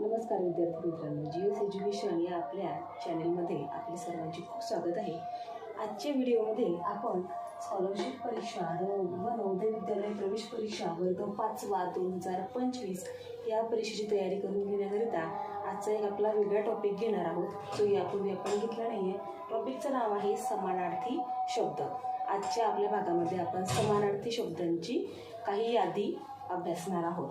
नमस्कार विद्यार्थी मित्रांनो. जी एस एज्युकेशन या आपल्या चॅनेलमध्ये आपले सर्वांचे खूप स्वागत आहे. आजच्या व्हिडिओमध्ये आपण स्कॉलरशिप परीक्षा व नवोदय विद्यालय प्रवेश परीक्षा वर्ग पाचवा दोन हजार पंचवीस या परीक्षेची तयारी करून घेण्याकरिता आजचा एक आपला वेगळा टॉपिक घेणार आहोत. जो यापूर्वी आपण घेतला नाही आहे टॉपिकचं नाव आहे समानार्थी शब्द. आजच्या आपल्या भागामध्ये आपण समानार्थी शब्दांची काही यादी अभ्यासणार आहोत.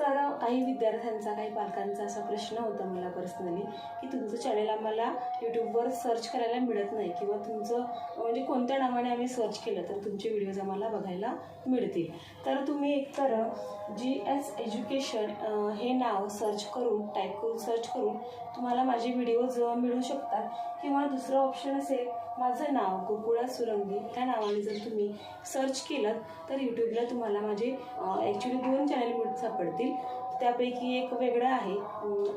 तर काही विद्यार्थ्यांचा काही पालकांचा असा प्रश्न होता मला पर्सनली की तुमचं चॅनेल आम्हाला यूट्यूबवर सर्च करायला मिळत नाही किंवा तुमचं म्हणजे कोणत्या नावाने आम्ही सर्च केलं तर तुमचे व्हिडिओज आम्हाला बघायला मिळतील. तर तुम्ही एकतर जी एस एज्युकेशन हे नाव सर्च करून टाईप करून सर्च करून तुम्हाला माझे व्हिडिओज मिळू शकतात किंवा दुसरं ऑप्शन असेल माझं नाव गोकुळा सुरंगी. त्या नावाने जर तुम्ही सर्च केलं तर यूट्यूबला तुम्हाला माझे ॲक्च्युली दोन चॅनल सापडतील. त्यापैकी एक वेगळं आहे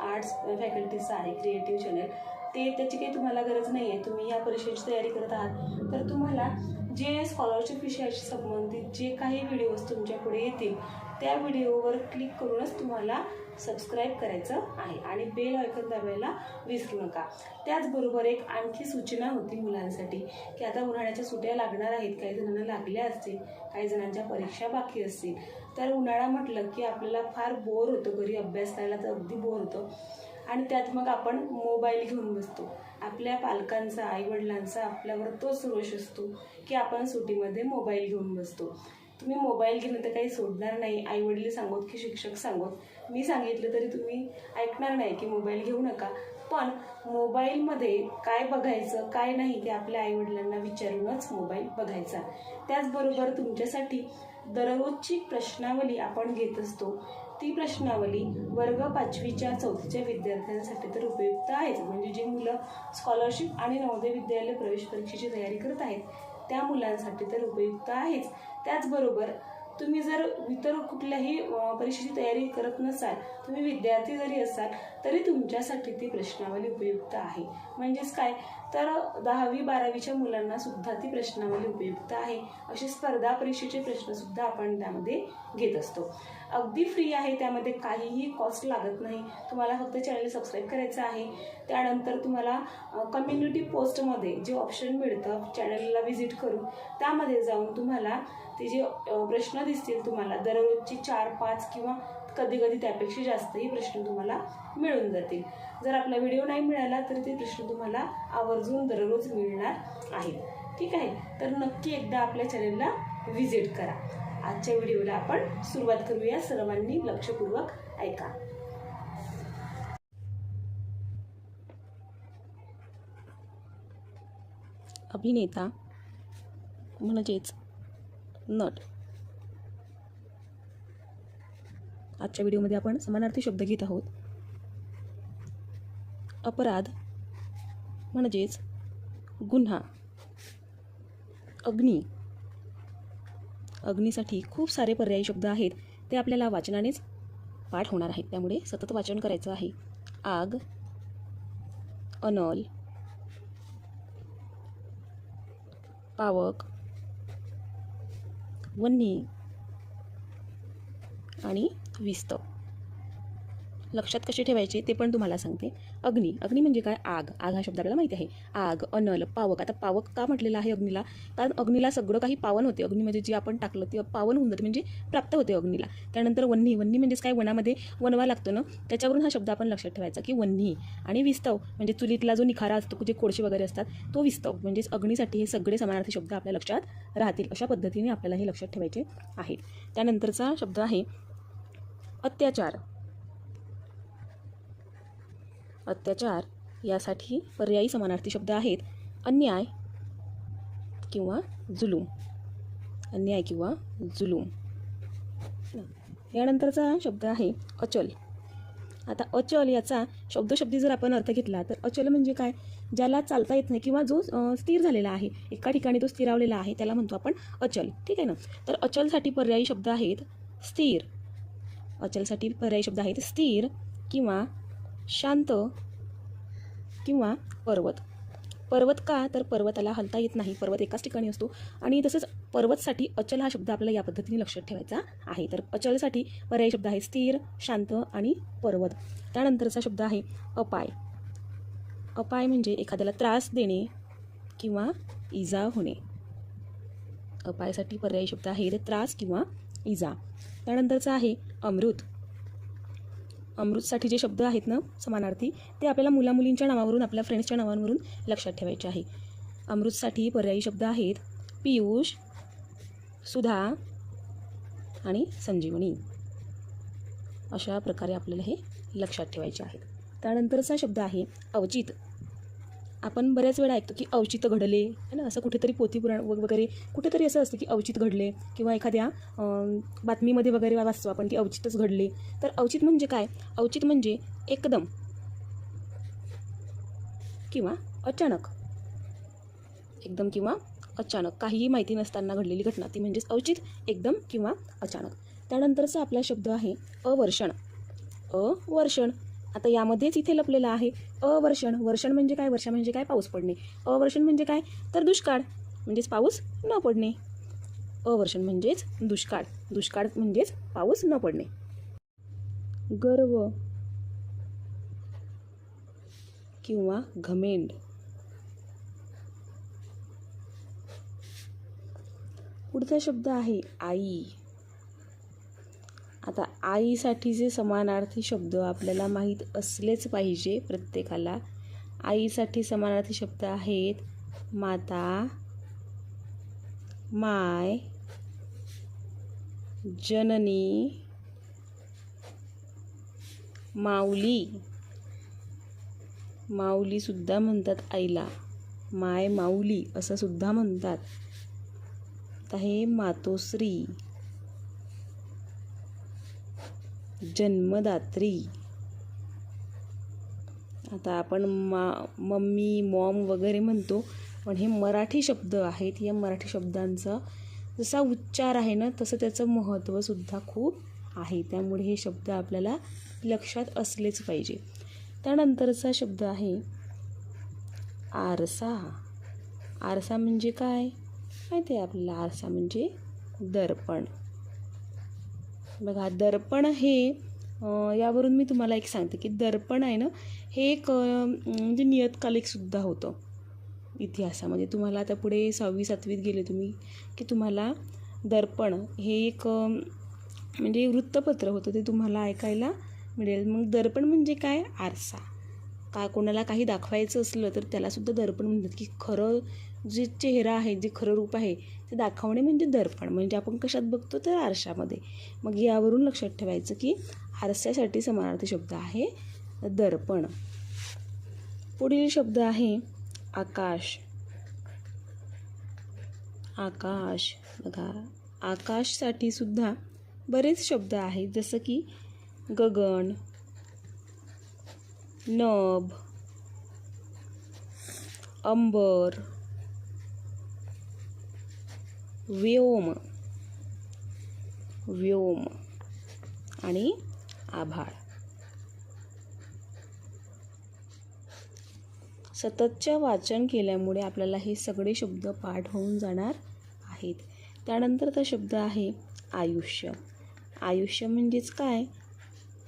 आर्ट्स फॅकल्टीचं आहे क्रिएटिव्ह चॅनल ते त्याची काही तुम्हाला गरज नाही आहे तुम्ही या परीक्षेची तयारी करत आहात. तर तुम्हाला जे स्कॉलरशिप विषयाशी संबंधित जे काही व्हिडिओज तुमच्याकडे येतील त्या व्हिडिओवर क्लिक करूनच तुम्हाला सबस्क्राईब करायचं आहे आणि बेल आयकन दाबायला विसरू नका. त्याचबरोबर एक आणखी सूचना होती मुलांसाठी की आता उन्हाळ्याच्या सुट्या लागणार आहेत काही जणांना लागल्या असतील काही जणांच्या परीक्षा बाकी असतील. तर उन्हाळा म्हटलं की आपल्याला फार बोर होतं घरी अभ्यास करायला तर अगदी बोर होतं. आणि त्यात मग आपण मोबाईल घेऊन बसतो. आपल्या पालकांचा आईवडिलांचा आपल्यावर तोच रोष असतो की आपण सुट्टीमध्ये मोबाईल घेऊन बसतो. तुम्ही मोबाईल घेणं तर काही सोडणार नाही. आईवडील सांगोत की शिक्षक सांगोत. मी सांगितलं तरी तुम्ही ऐकणार नाही की मोबाईल घेऊ नका. पण मोबाईलमध्ये काय बघायचं काय नाही ते आपल्या आईवडिलांना विचारूनच मोबाईल बघायचा. त्याचबरोबर तुमच्यासाठी दररोजची प्रश्नावली आपण घेत असतो. ती प्रश्नावली वर्ग पाचवीच्या चौथीच्या विद्यार्थ्यांसाठी तर उपयुक्त आहेच म्हणजे जे मुलं स्कॉलरशिप आणि नवोदय विद्यालय प्रवेश परीक्षेची तयारी करत आहेत त्या मुलांसाठी तर उपयुक्त आहेच. त्याचबरोबर तुम्ही जर इतर कुठल्याही परीक्षेची तयारी करत नसाल तुम्ही विद्यार्थी जरी असाल तरी तुमच्यासाठी ती प्रश्नावली उपयुक्त आहे. म्हणजेच काय? तर दहावी बारावीच्या मुलांना सुद्धा ती प्रश्नावली उपयुक्त आहे. असे स्पर्धा परीक्षेचे प्रश्नसुद्धा आपण त्यामध्ये घेत असतो. अगदी फ्री आहे त्यामध्ये काहीही कॉस्ट लागत नाही. तुम्हाला फक्त चॅनल सबस्क्राईब करायचं आहे. त्यानंतर तुम्हाला कम्युनिटी पोस्टमध्ये जे ऑप्शन मिळतं चॅनलला व्हिजिट करून त्यामध्ये जाऊन तुम्हाला ते जे प्रश्न दिसतील तुम्हाला दररोजची चार पाच किंवा कधी कधी त्यापेक्षा जास्तही प्रश्न तुम्हाला मिळून जातील. जर आपला व्हिडिओ नाही मिळाला तर ते प्रश्न तुम्हाला आवर्जून दररोज मिळणार आहेत. ठीक आहे? तर नक्की एकदा आपल्या चॅनलला व्हिजिट करा. आजच्या व्हिडिओला आपण सुरुवात करूया. सर्वांनी लक्षपूर्वक ऐका. अभिनेता म्हणजेच नट. आजच्या व्हिडिओमध्ये आपण समानार्थी शब्द घेत आहोत. अपराध म्हणजेच गुन्हा. अग्नी. अग्नीसाठी खूप सारे पर्यायी शब्द आहेत. ते आपल्याला वाचनानेच पाठ होणार आहेत. त्यामुळे सतत वाचन करायचं आहे. आग अनल पावक वन्नी आणि विस्त. लक्षात कसे ठेवायचे ते पण तुम्हाला सांगते. अग्नी. अग्नी म्हणजे काय? आग. आग हा शब्द आपल्याला माहिती आहे. आग अनल पावक. आता पावक का म्हटलेलं आहे अग्नीला? कारण अग्नीला सगळं काही पावन होते. अग्नीमध्ये जे आपण टाकलं ते पावन होऊन जाते म्हणजे प्राप्त होते अग्नीला. त्यानंतर वन्ही वन्ही म्हणजेच काय? वनामध्ये वनवा लागतो ना? त्याच्यावरून हा शब्द आपण लक्षात ठेवायचा की वन्ही आणि विस्तव म्हणजे चुलीतला जो निखारा असतो जे कोळशे वगैरे असतात तो विस्तव म्हणजेच अग्नीसाठी हे सगळे समानार्थी शब्द आपल्या लक्षात राहतील. अशा पद्धतीने आपल्याला हे लक्षात ठेवायचे आहेत. त्यानंतरचा शब्द आहे अत्याचार. अत्याचार यासाठी पर्यायी समानार्थी शब्द आहेत. अन्याय किंवा जुलूम. अन्याय किंवा जुलूम. यानंतरचा शब्द आहे अचल. आता अचल याचा शब्दशब्दी जर आपण अर्थ घेतला तर अचल म्हणजे काय? ज्याला चालता येत नाही किंवा जो स्थिर झालेला आहे. एका ठिकाणी तो स्थिरावलेला आहे त्याला म्हणतो आपण अचल. ठीक आहे ना? तर अचलसाठी पर्यायी शब्द आहेत स्थिर. अचलसाठी पर्यायी शब्द आहेत स्थिर किंवा शांत किंवा पर्वत. पर्वत का? तर पर्वताला हलता येत नाही. पर्वत एकाच ठिकाणी असतो. आणि तसंच पर्वतसाठी अचल हा शब्द आपल्याला या पद्धतीने लक्षात ठेवायचा आहे. तर अचलसाठी पर्यायी शब्द आहे स्थिर शांत आणि पर्वत. त्यानंतरचा शब्द आहे अपाय. अपाय म्हणजे एखाद्याला त्रास देणे किंवा इजा होणे. अपायासाठी पर्यायी शब्द आहे त्रास किंवा इजा. त्यानंतरचा आहे अमृत. अमृतसाठी जे शब्द आहेत ना समानार्थी ते आपल्याला मुलामुलींच्या नावावरून आपल्या फ्रेंड्सच्या नावांवरून लक्षात ठेवायचे आहे. अमृतसाठी पर्यायी शब्द आहेत पियुष सुधा आणि संजीवनी. अशा प्रकारे आपल्याला हे लक्षात ठेवायचे आहेत. त्यानंतरचा शब्द आहे अवचित. आपण बऱ्याच वेळा ऐकतो की अवचित घडले है ना? असं कुठेतरी पोथीपुराण वग- वगैरे कुठेतरी असं असतं की अवचित घडले किंवा एखाद्या बातमीमध्ये वगैरे वाचतो आपण की अवचितच घडले. तर अवचित म्हणजे काय? अवचित म्हणजे एकदम किंवा अचानक. एकदम किंवा अचानक. काहीही माहिती नसताना घडलेली घटना ती म्हणजेच अवचित एकदम किंवा अचानक. त्यानंतरचा आपला शब्द आहे अवर्षण. अवर्षण. आता यामध्येच इथे लपलेलं आहे. अवर्षण वर्षण. म्हणजे काय? वर्षा म्हणजे काय? पाऊस पडणे. अवर्षण म्हणजे काय? तर दुष्काळ. म्हणजेच पाऊस न पडणे. अवर्षण म्हणजेच दुष्काळ. दुष्काळ म्हणजेच पाऊस न पडणे. गर्व किंवा घमेंड. पुढचा शब्द आहे आई. आता आईसाठीचे समानार्थी शब्द आपल्याला माहीत असलेच पाहिजे प्रत्येकाला. आईसाठी समानार्थी शब्द आहेत माता माय जननी माऊली. माऊलीसुद्धा म्हणतात आईला. माय माऊली असं सुद्धा म्हणतात. आता हे मातोश्री. जन्मदात्री. आता आपण मा मम्मी मॉम वगैरे म्हणतो पण हे मराठी शब्द आहेत. या मराठी शब्दांचा जसा उच्चार आहे ना तसं त्याचं महत्त्वसुद्धा खूप आहे. त्यामुळे हे शब्द आपल्याला लक्षात असलेच पाहिजे. त्यानंतरचा शब्द आहे आरसा. आरसा म्हणजे काय? माहिती आहे आपल्याला आरसा म्हणजे दर्पण. बघा दर्पण हे यावरून मी तुम्हाला एक सांगते की दर्पण आहे ना हे एक म्हणजे नियतकालिकसुद्धा होतं. इतिहासामध्ये तुम्हाला आता पुढे सहावी सातवीत गेले तुम्ही की तुम्हाला दर्पण हे एक म्हणजे वृत्तपत्र होतं ते तुम्हाला ऐकायला मिळेल. मग दर्पण म्हणजे काय? आरसा. का कोणाला काही दाखवायचं असलं तर त्यालासुद्धा दर्पण म्हणतात की खरं जे चेहरा आहे जे खरं रूप आहे ते दाखवणे म्हणजे दर्पण. म्हणजे आपण कशात बघतो तर आरशामध्ये. मग यावरून लक्षात ठेवायचं की आरशासाठी समानार्थी शब्द आहे दर्पण. पुढील शब्द आहे आकाश. आकाश. बघा आकाशसाठी सुद्धा बरेच शब्द आहेत. जसं की गगन नभ अंबर व्योम. व्योम. आणि आभाळ. सततच्या वाचन केल्यामुळे आपल्याला हे सगळे शब्द पाठ होऊन जाणार आहेत. त्यानंतरचा शब्द आहे आयुष्य. आयुष्य म्हणजेच काय?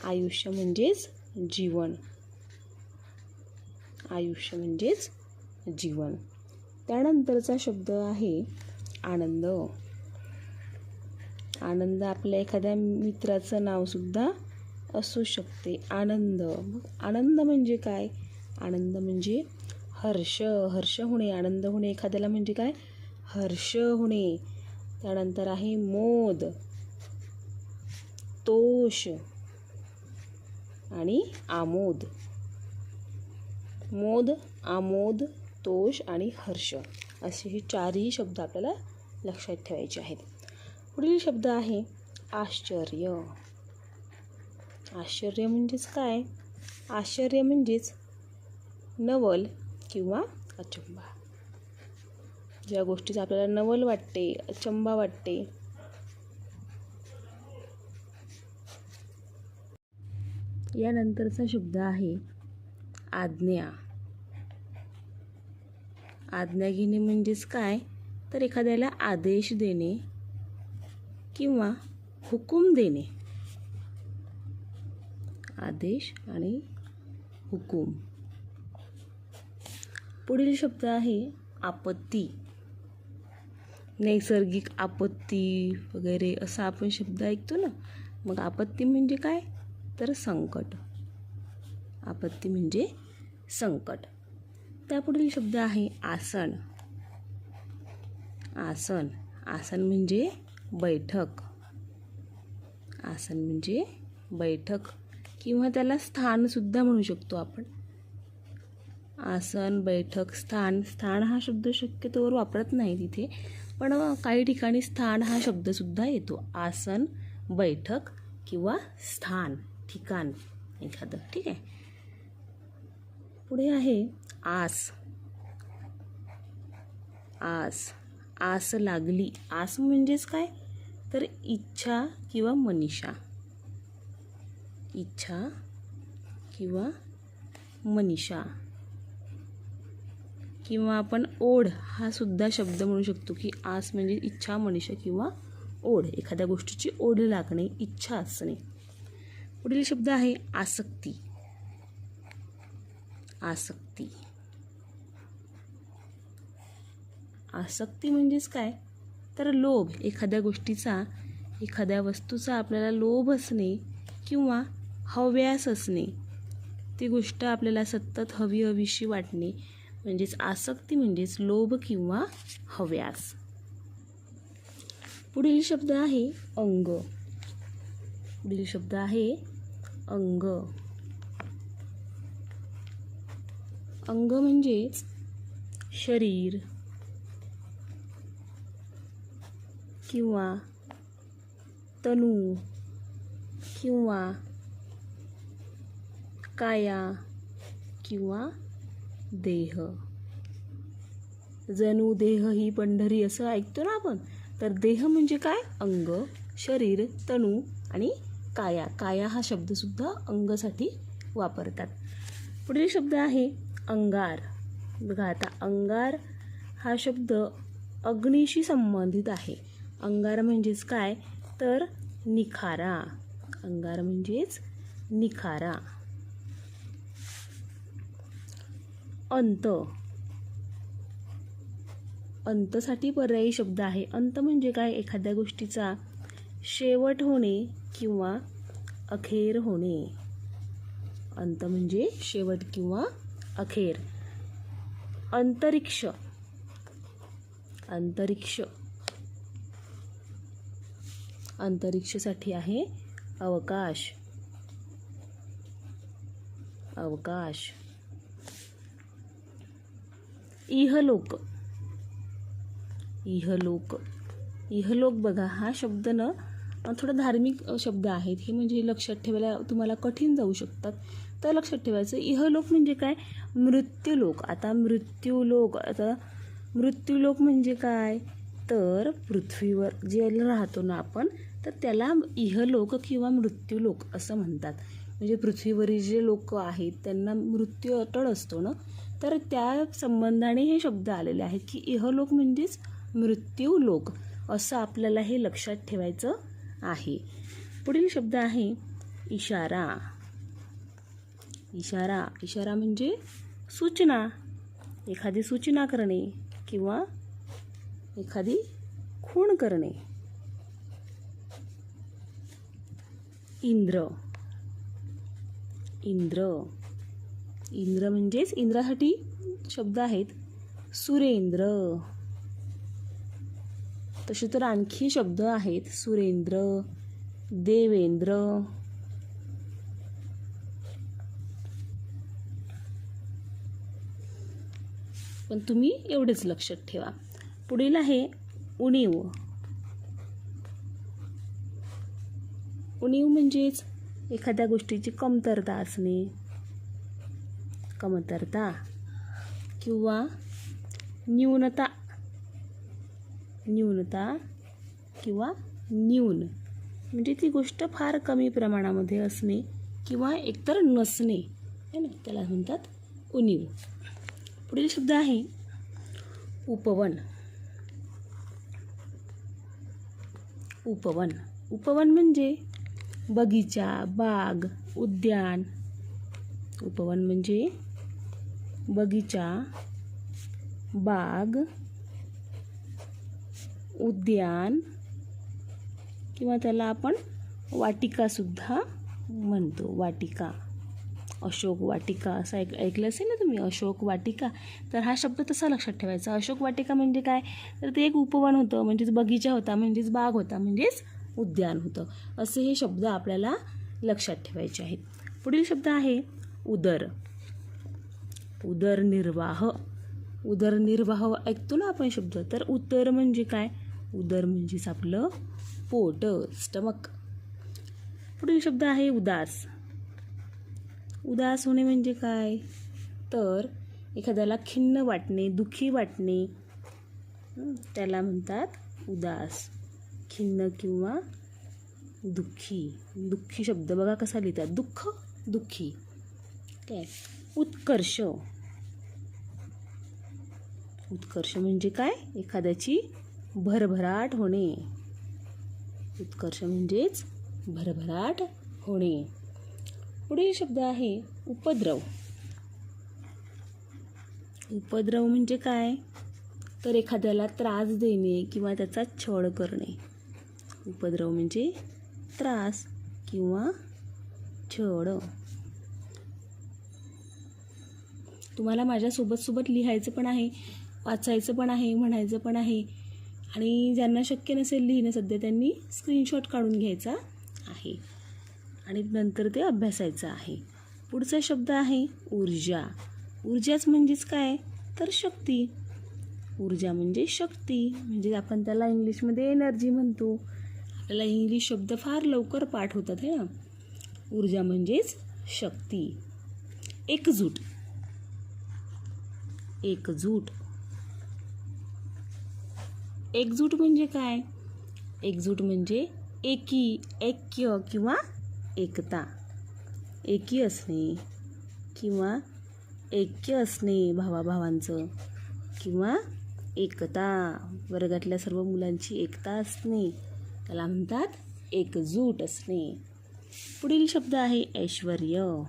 आयुष्य म्हणजेच जीवन. आयुष्य म्हणजेच जीवन. त्यानंतरचा शब्द आहे आनंद हो. आनंद आपल्या एखाद्या मित्राचं नावसुद्धा असू शकते. आनंद. आनंद म्हणजे काय? आनंद म्हणजे हर्ष. हर्ष होणे आनंद होणे एखाद्याला म्हणजे काय? हर्ष होणे. त्यानंतर आहे मोद तोष आणि आमोद. मोद आमोद तोष आणि हर्ष असे हे चारही शब्द आपल्याला लक्षात ठेवायचे आहेत. पुढील शब्द आहे आश्चर्य. आश्चर्य म्हणजेच काय? आश्चर्य म्हणजेच नवल किंवा अचंबा. ज्या गोष्टीचं आपल्याला नवल वाटते अचंबा वाटते. यानंतरचा शब्द आहे आज्ञा. आज्ञा घेणे म्हणजेच काय? तर एखाद्याला आदेश देणे किंवा हुकूम देणे. आदेश आणि हुकूम. पुढील शब्द आहे आपत्ती. नैसर्गिक आपत्ती वगैरे असा आपण शब्द ऐकतो ना. मग आपत्ती म्हणजे काय? तर संकट. आपत्ती म्हणजे संकट. त्यापुढील शब्द आहे आसन. आसन. आसन म्हणजे बैठक. आसन म्हणजे बैठक. किंवा त्याला स्थानसुद्धा म्हणू शकतो आपण. आसन बैठक स्थान. स्थान हा शब्द शक्यतोवर वापरत नाही तिथे पण काही ठिकाणी स्थान हा शब्दसुद्धा येतो. आसन बैठक किंवा स्थान ठिकाण एखादं. ठीक आहे? पुढे आहे आस. आस. आस लागली. आस म्हणजेच काय? तर इच्छा किंवा मनीषा. इच्छा किंवा मनीषा. किंवा आपण ओढ हा सुद्धा शब्द म्हणू शकतो की आस म्हणजे इच्छा मनीषा किंवा ओढ. एखाद्या गोष्टीची ओढ लागणे इच्छा असणे. पुढील शब्द आहे आसक्ती. आसक्ती. आसक्ती म्हणजेच काय? तर लोभ एखाद्या गोष्टीचा एखाद्या वस्तूचा आपल्याला लोभ असणे किंवा हव्यास असणे ती गोष्ट आपल्याला सतत हवी हवीशी वाटणे म्हणजेच आसक्ती म्हणजेच लोभ किंवा हव्यास. पुढील शब्द आहे अंग. पुढील शब्द आहे अंग. अंग म्हणजेच शरीर. किंवा तनू किंवा काया किंवा देह. जणू देह ही पंढरी असं ऐकतो ना आपण? तर देह म्हणजे काय? अंग शरीर तणू आणि काया. काया हा शब्दसुद्धा अंगसाठी वापरतात. पुढील शब्द आहे अंगार. बघा आता अंगार हा शब्द अग्नीशी संबंधित आहे. अंगार म्हणजेच काय? तर निखारा. अंगार म्हणजेच निखारा. अंत. अंतसाठी पर्यायी शब्द आहे. अंत म्हणजे काय? एखाद्या गोष्टीचा शेवट होणे किंवा अखेर होणे. अंत म्हणजे शेवट किंवा अखेर. अंतरिक्ष. अंतरिक्ष. अंतरिक्षसाठी आहे. अवकाश. अवकाश. इहलोक. इहलोक. इहलोक बघा हा शब्द ना थोडा धार्मिक शब्द आहेत. हे म्हणजे लक्षात ठेवायला तुम्हाला कठीण जाऊ शकतात. तर लक्षात ठेवायचं इहलोक म्हणजे काय? मृत्यूलोक. आता मृत्यूलोक आता मृत्यूलोक म्हणजे काय? तर पृथ्वीवर जे राहतो ना आपण तर त्याला इहलोक किंवा मृत्यूलोक असं म्हणतात. म्हणजे पृथ्वीवरील जे लोक आहेत त्यांना मृत्यू अटळ असतो ना तर त्या संबंधाने हे शब्द आलेले आहेत की इहलोक म्हणजेच मृत्यू लोक असं आपल्याला हे लक्षात ठेवायचं आहे. पुढील शब्द आहे इशारा. इशारा इशारा म्हणजे सूचना. एखादी सूचना करणे किंवा एखादी खूण करणे. इंद्र. इंद्र. इंद्र म्हणजेच इंद्रासाठी शब्द आहेत. सुरेंद्र. तसे तर आणखी शब्द आहेत. सुरेंद्र देवेंद्र. पण तुम्ही एवढेच लक्षात ठेवा. पुढील आहे उणीव. उणीव म्हणजेच एखाद्या गोष्टीची कमतरता असणे. कमतरता किंवा न्यूनता. न्यूनता किंवा न्यून म्हणजे ती गोष्ट फार कमी प्रमाणामध्ये असणे किंवा एकतर नसणे. है ना? त्याला म्हणतात उणीव. पुढील शब्द आहे उपवन. उपवन. उपवन म्हणजे बगीचा बाग उद्यान. उपवन म्हणजे बगीचा बाग उद्यान किंवा त्याला आपण वाटिकासुद्धा म्हणतो वाटिका. अशोक वाटिका असं ऐक ऐकलं असेल ना तुम्ही अशोक वाटिका? तर हा शब्द तसा लक्षात ठेवायचा. अशोक वाटिका म्हणजे काय? तर ते एक उपवन होतं म्हणजेच बगीचा होता म्हणजेच बाग होता म्हणजेच उद्यान होतं. असे हे शब्द आपल्याला लक्षात ठेवायचे आहेत. पुढील शब्द आहे उदर. उदरनिर्वाह. उदरनिर्वाह ऐकतो ना आपण शब्द? तर उतर म्हणजे काय? उदर म्हणजेच आपलं पोट स्टमक. पुढील शब्द आहे उदास. उदास होणे म्हणजे काय? तर एखाद्याला खिन्न वाटणे दुःखी वाटणे त्याला म्हणतात उदास. खिन्न किंवा दुःखी. दुःखी शब्द बघा कसा लिहितात. दुःख दुःखी. काय? उत्कर्ष. उत्कर्ष म्हणजे काय? एखाद्याची भरभराट होणे. उत्कर्ष म्हणजेच भरभराट होणे. पुढील शब्द आहे उपद्रव. उपद्रव म्हणजे काय? तर एखाद्याला त्रास देणे किंवा त्याचा छळ करणे. उपद्रव म्हणजे त्रास किंवा छळ. तुम्हाला माझ्यासोबत सोबत लिहायचं पण आहे वाचायचं पण आहे म्हणायचं पण आहे. आणि ज्यांना शक्य नसेल लिहिणं सध्या त्यांनी स्क्रीनशॉट काढून घ्यायचा आहे. आणि नंतर ते अभ्यासायचं आहे. पुढचा शब्द आहे ऊर्जा. ऊर्जाच म्हणजेच काय? तर शक्ती. ऊर्जा म्हणजे शक्ती. म्हणजे आपण त्याला इंग्लिशमध्ये एनर्जी म्हणतो. आपल्याला इंग्लिश शब्द फार लवकर पाठ होतात है ना? ऊर्जा म्हणजेच शक्ती. एकजूट. एकजूट. एकजूट म्हणजे काय? एकजूट म्हणजे एकी ऐक्य किंवा एकता एकी असणे किंवा ऐक्य असणे भावाभावांचं किंवा एकता. वर्गातल्या सर्व मुलांची एकता असणे त्याला म्हणतात एकजूट असणे. पुढील शब्द आहे ऐश्वर्य.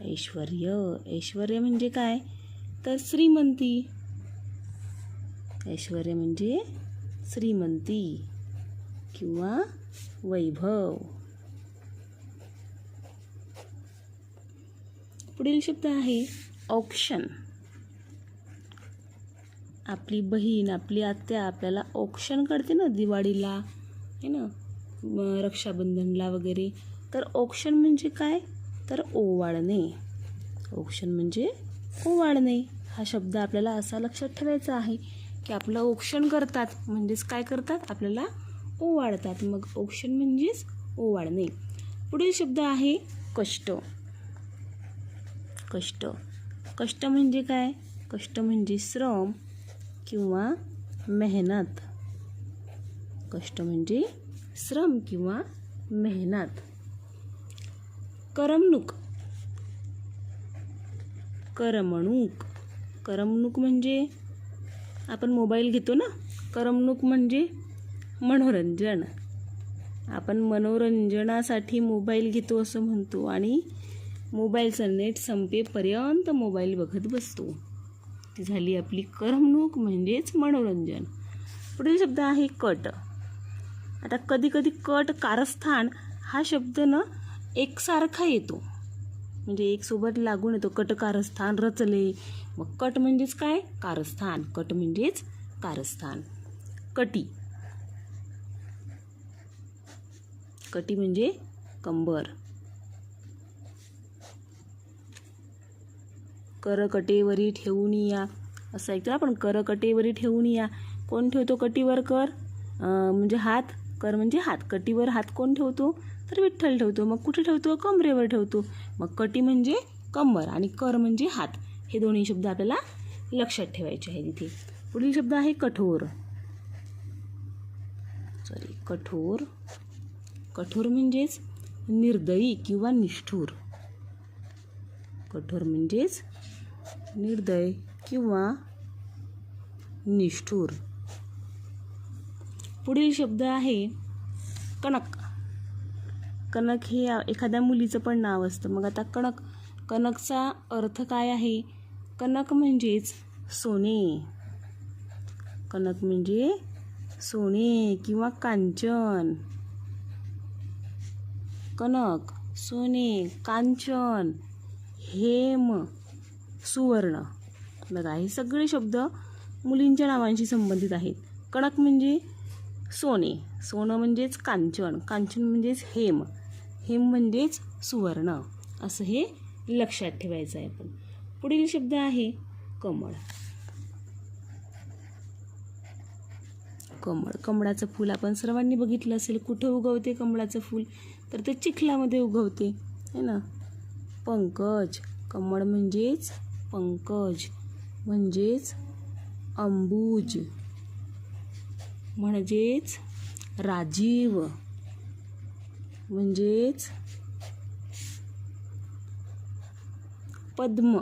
ऐश्वर्य ऐश्वर्य म्हणजे काय? तर श्रीमंती. ऐश्वर्य म्हणजे श्रीमंती किंवा वैभव. पुढील शब्द आहे ऑप्शन आपली बहीण आपली आत्या आपल्याला ऑप्शन करते ना दिवाळीला है ना? रक्षाबंधनला वगैरे. तर ऑप्शन म्हणजे काय? तर ओवाळणे. ऑक्शन म्हणजे ओवाळणे. हा शब्द आपल्याला असा लक्षात ठेवायचा आहे की आपलं ऑक्शन करतात म्हणजेच काय करतात? आपल्याला ओवाळतात. मग ऑक्शन म्हणजेच ओवाळणे. पुढील शब्द आहे कष्ट. कष्ट. कष्ट म्हणजे काय? कष्ट म्हणजे श्रम किंवा मेहनत. कष्ट म्हणजे श्रम किंवा मेहनत. करमणूक. करमणूक. करमणूक म्हणजे? आपण मोबाईल घेतो ना? करमणूक म्हणजे मनोरंजन. आपण मनोरंजनासाठी मोबाईल घेतो असं म्हणतो आणि मोबाईलचं नेट संपेपर्यंत मोबाईल बघत बसतो. ती झाली आपली करमणूक म्हणजेच मनोरंजन. पुढील शब्द आहे कट. आता कधी कधी कट कारस्थान हा शब्द ना एकसारखा येतो. म्हणजे एक सोबत लागून येतो. कट कारस्थान रचले. मग कट म्हणजेच काय? कारस्थान. कट म्हणजेच कारस्थान. कटी. कटी म्हणजे कंबर. करकटेवरी ठेवून या. असं ऐकतो ना आपण करकटेवरी ठेवून या. कोण ठेवतो? कटीवर कर. म्हणजे हात. कर म्हणजे हात. कटीवर हात कोण ठेवतो? तर विठ्ठल ठेवतो. मग कुठे ठेवतो? कमरेवर ठेवतो. मग कटी म्हणजे कंबर आणि कर म्हणजे हात. हे दोन्ही शब्द आपल्याला लक्षात ठेवायचे आहेत इथे. पुढील शब्द आहे कठोर. सॉरी कठोर. कठोर म्हणजेच निर्दयी किंवा निष्ठूर. कठोर म्हणजेच निर्दय किंवा निष्ठूर. पुढील शब्द आहे कणक. कणक हे एखाद्या मुलीचं पण नाव असतं. मग आता कणक कणकचा अर्थ काय आहे? कणक म्हणजेच सोने. कणक म्हणजे सोने किंवा कांचन. कनक सोने कांचन हेम सुवर्ण. बघा हे सगळे शब्द मुलींच्या नावांशी संबंधित आहेत. कणक म्हणजे सोने. सोनं म्हणजेच कांचन. कांचन म्हणजेच हेम. हेम म्हणजेच सुवर्ण. असं हे लक्षात ठेवायचं आहे आपण. पुढील शब्द आहे कमळ. कमळ. कमळाचं फूल आपण सर्वांनी बघितलं असेल. कुठं उगवते कमळाचं फूल? तर ते चिखलामध्ये उगवते. है ना? पंकज. कमळ म्हणजेच पंकज. म्हणजेच अंबूज. म्हणजेच राजीव. म्हणजेच पद्म.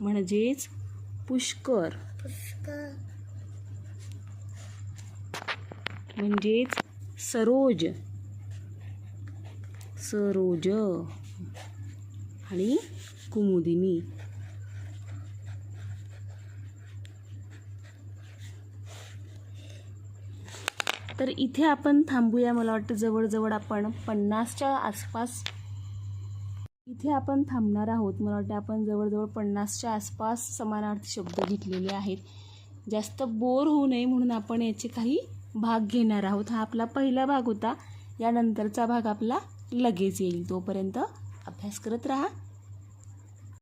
म्हणजेच पुष्कर. म्हणजेच सरोज. सरोज आणि कुमुदिनी. तर इथे आपण थांबूया मला वाटतं जवळजवळ आपण पन्नासच्या आसपास. इथे आपण थांबणार आहोत मला वाटतं आपण जवळजवळ पन्नासच्या आसपास समानार्थी शब्द घेतलेले आहेत. जास्त बोर होऊ नये म्हणून आपण याचे काही भाग घेणार आहोत. हा आपला पहिला भाग होता यानंतरचा भाग आपला लगेच येईल तोपर्यंत अभ्यास करत राहा.